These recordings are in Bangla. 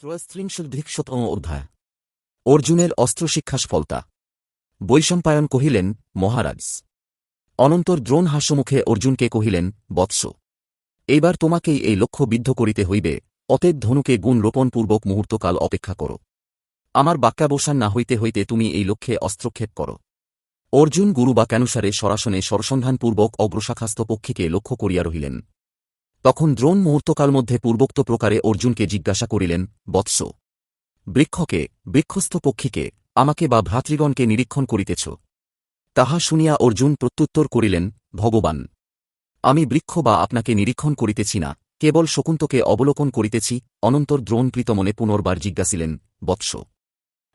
ত্রয়স্ত্রিংশোদ্ধিকশতম অধ্যায়। অর্জুনের অস্ত্রশিক্ষা সফলতা বৈশম্পায়ন কহিলেন, মহারাজ, অনন্তর দ্রোণ হাস্যমুখে অর্জুনকে কহিলেন, বৎস, এইবার তোমাকেই এই লক্ষ্য বিদ্ধ করিতে হইবে, অতএব ধনুকে গুণ রোপণপূর্বক মুহূর্তকাল অপেক্ষা করো। আমার বাক্যাবসান না হইতে হইতে তুমি এই লক্ষ্যে অস্ত্রক্ষেপ করো। অর্জুন গুরু বাক্যানুসারে সরাসনে সরসন্ধানপূর্বক অগ্রশাখাস্থ পক্ষীকে লক্ষ্য করিয়া রহিলেন। তখন দ্রোণ মুহূর্তকাল মধ্যে পূর্বোক্ত প্রকারে অর্জুনকে জিজ্ঞাসা করিলেন, বৎস, বৃক্ষকে, বৃক্ষস্থ পক্ষীকে, আমাকে বা ভ্রাতৃগণকে নিরীক্ষণ করিতেছ? তাহা শুনিয়া অর্জুন প্রত্যুত্তর করিলেন, ভগবান, আমি বৃক্ষ বা আপনাকে নিরীক্ষণ করিতেছি না, কেবল শকুন্তকে অবলোকন করিতেছি। অনন্তর দ্রোণ প্রীতমনে পুনর্বার জিজ্ঞাসিলেন, বৎস,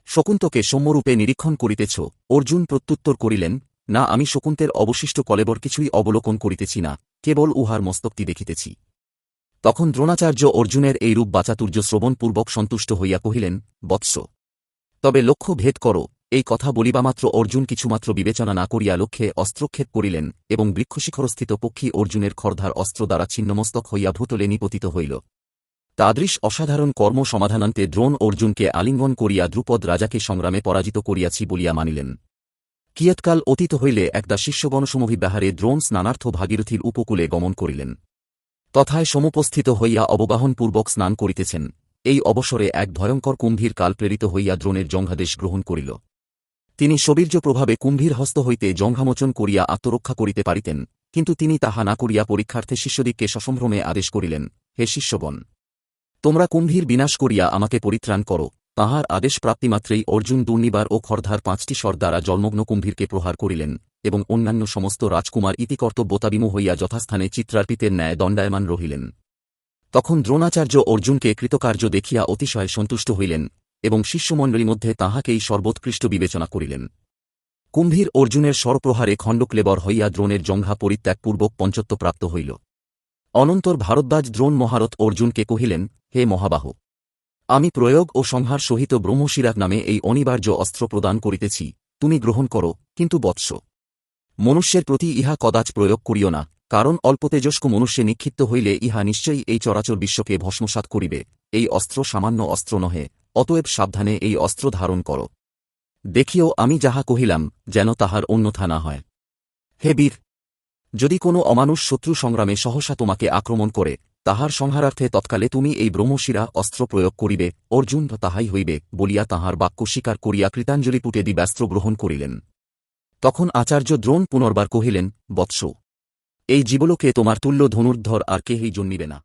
শকুন্তকে সৌম্যরূপে নিরীক্ষণ করিতেছ? অর্জুন প্রত্যুত্তর করিলেন, না, আমি শকুন্তের অবশিষ্ট কলেবর কিছুই অবলোকন করিতেছি না কেবল উহার মস্তকটি দেখিতেছি। তখন দ্রোণাচার্য অর্জুনের এই রূপ বাচাতুর্য শ্রবণপূর্বক সন্তুষ্ট হইয়া কহিলেন, বৎস, তবে লক্ষ্য ভেদ কর, এই কথা বলিবামাত্র অর্জুন কিছুমাত্র বিবেচনা না করিয়া লক্ষ্যে অস্ত্রক্ষেপ করিলেন এবং বৃক্ষশিখরস্থিত পক্ষী অর্জুনের খর্ধার অস্ত্র দ্বারা ছিন্নমস্তক হইয়া ভূতলে নিপতিত হইল। তাদৃশ অসাধারণ কর্ম সমাধানান্তে দ্রোণ অর্জুনকে আলিঙ্গন করিয়া দ্রুপদ রাজাকে সংগ্রামে পরাজিত করিয়াছি বলিয়া মানিলেন। কিয়ৎকাল অতীত হইলে একটা শিষ্যগণসমভিব্যাহারে দ্রোণ স্নানার্থ ভাগীরথীর উপকূলে গমন করিলেন। তথায় সমুপস্থিত হইয়া অবগাহনপূর্বক স্নান করিতেছেন। এই অবসরে এক ভয়ঙ্কর কুম্ভীর কাল প্রেরিত হইয়া দ্রোণের জঙ্ঘাদেশ গ্রহণ করিল। তিনি সবীর্য প্রভাবে কুম্ভীর হস্ত হইতে জঙ্ঘামোচন করিয়া আত্মরক্ষা করিতে পারিতেন, কিন্তু তিনি তাহা না করিয়া পরীক্ষার্থে শিষ্যদিককে সসম্ভ্রমে আদেশ করিলেন, হে শিষ্যগণ, তোমরা কুম্ভীর বিনাশ করিয়া আমাকে পরিত্রাণ করো তাহার আদেশ প্রাপ্তিমাত্রেই অর্জুন দুর্নিবার ও খর্ধার পাঁচটি স্বর দ্বারা জন্মগ্ন কুম্ভীরকে প্রহার করিলেন এবং অন্যান্য সমস্ত রাজকুমার ইতিকর্তব্যতাবিমু হইয়া যথাস্থানে চিত্রার্পিতের ন্যায় দণ্ডায়মান রহিলেন। তখন দ্রোণাচার্য অর্জুনকে কৃতকার্য দেখিয়া অতিশয় সন্তুষ্ট হইলেন এবং শিষ্যমণ্ডলীর মধ্যে তাহাকেই সর্বোৎকৃষ্ট বিবেচনা করিলেন। কুম্ভীর অর্জুনের স্বরপ্রহারে খণ্ডক্লেবর হইয়া দ্রোণের জঙ্ঘা পরিত্যাগপূর্বক পঞ্চত্ব প্রাপ্ত হইল। অনন্তর ভারদ্বাজ দ্রোণ মহারথ অর্জুনকে কহিলেন, হে মহাবাহ আমি প্রয়োগ ও সংহার সহিত ব্রহ্মশিরাক নামে এই অনিবার্য অস্ত্র প্রদান করিতেছি, তুমি গ্রহণ করো, কিন্তু বৎস। মনুষ্যের প্রতি ইহা কদাচ প্রয়োগ করিও না, কারণ অল্পতেজস্ক মনুষ্যে নিক্ষিপ্ত হইলে ইহা নিশ্চয়ই এই চরাচর বিশ্বকে ভস্মসাৎ করিবে, এই অস্ত্র সামান্য অস্ত্র নহে, অতএব সাবধানে এই অস্ত্র ধারণ কর। দেখিও আমি যাহা কহিলাম, যেন তাহার অন্যথা না হয়। হে বীর! যদি কোনো অমানুষ শত্রু সংগ্রামে সহসা তোমাকে আক্রমণ করে তাহার সংহারার্থে তৎকালে তুমি এই ব্রহ্মশিরা অস্ত্র প্রয়োগ করিবে, অর্জুন তাহাই হইবে বলিয়া তাহার বাক্য স্বীকার করিয়া কৃতাঞ্জলি পুটে দিব্যাস্ত্র গ্রহণ করিলেন। তখন আচার্য দ্রোণ পুনর্বার কহিলেন, বৎস, এই জীবলোকে তোমার তুল্য ধনুর্ধর আর কেহই জন্মিবে না।